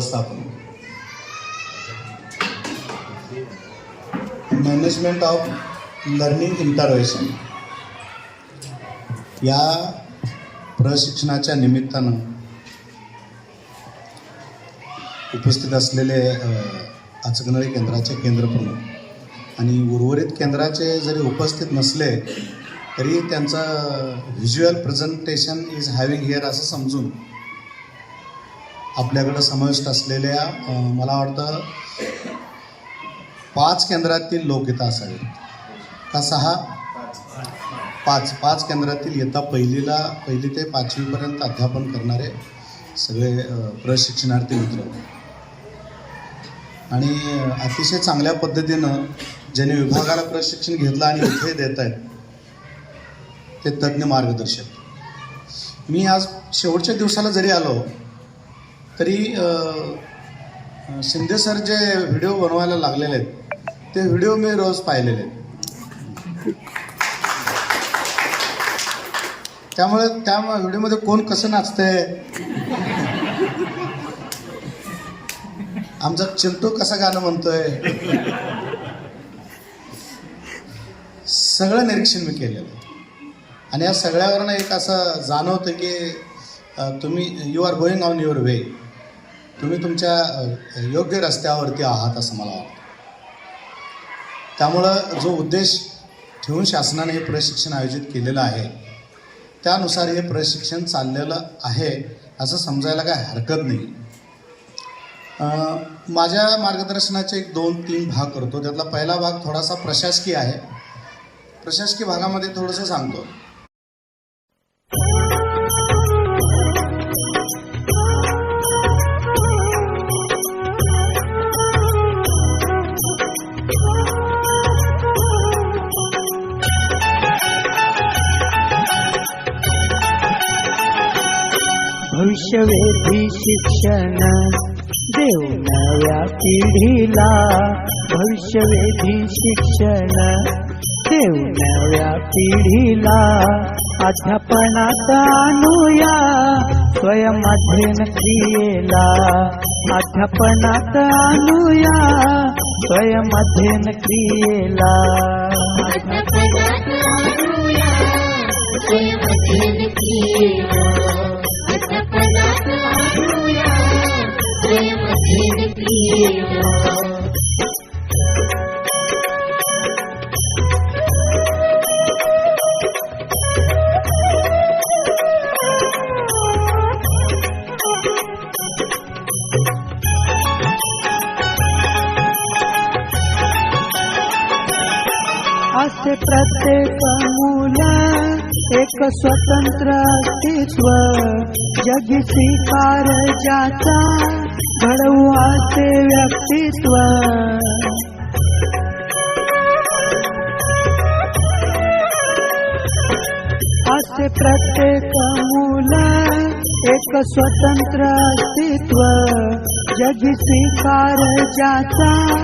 व्यवस्थापन. Management of learning intervention या प्रशिक्षणाच्या निमित्तानं उपस्थित असलेले आचगणारी केंद्राचे केंद्रप्रमुख आणि उर्वरित केंद्राचे जरी उपस्थित नसले तरी त्यांचं visual presentation is having here असं समजून आपल्याकडं समाविष्ट असलेल्या मला वाटतं पाच केंद्रातील लोक इथं असावेत. का सहा? पाच. पाच केंद्रातील येता पहिलीला पहिली ते पाचवीपर्यंत अध्यापन करणारे सगळे प्रशिक्षणार्थी मित्र. आणि अतिशय चांगल्या पद्धतीनं ज्यांनी विभागाला प्रशिक्षण घेतलं आणि इथे देत आहेत ते तज्ज्ञ मार्गदर्शक. मी आज शेवटच्या दिवसाला जरी आलो तरी शिंदे सर जे व्हिडिओ बनवायला लागलेले आहेत ते व्हिडिओ मी रोज पाहिलेले आहेत. त्यामुळे त्या व्हिडिओमध्ये कोण कसं नाचतंय? आमचा चिंटू कसं गाणं म्हणतोय? सगळं निरीक्षण मी केलेलं आहे. आणि या सगळ्यावरनं एक असं जाणवतं की तुम्ही you are going on your way तुम्ही तुमच्या योग्य रस्त्यावरती आहात असं मला वाटतं. त्यामुळं जो उद्देश ठेवून शासनाने हे प्रशिक्षण आयोजित केलेलं आहे त्यानुसार हे प्रशिक्षण चाललेलं आहे असं समजायला काय हरकत नाही. माझ्या मार्गदर्शनाचे एक दोन तीन भाग करतो. त्यातला पहिला भाग थोडासा प्रशासकीय आहे. प्रशासकीय भागामध्ये थोडंसं सांगतो. भविष्यवेधी शिक्षण देऊ नव्या पिढीला भविष्यवेधी शिक्षण देऊ नव्या पिढीला अध्यापनात आणूया स्वयं अध्ययन क्रियेला अध्यापनात आणूया स्वयं अध्ययन क्रियेला. अध्यापनात आणूया स्वयं अध्ययन क्रियेला. असे प्रत्येक मूल एक स्वतंत्र अस्तित्व. जगी स्वीकार जाता घडवू असे व्यक्तित्व. असे प्रत्येक मूल एक स्वतंत्र अस्तित्व. जगी स्वीकार जाता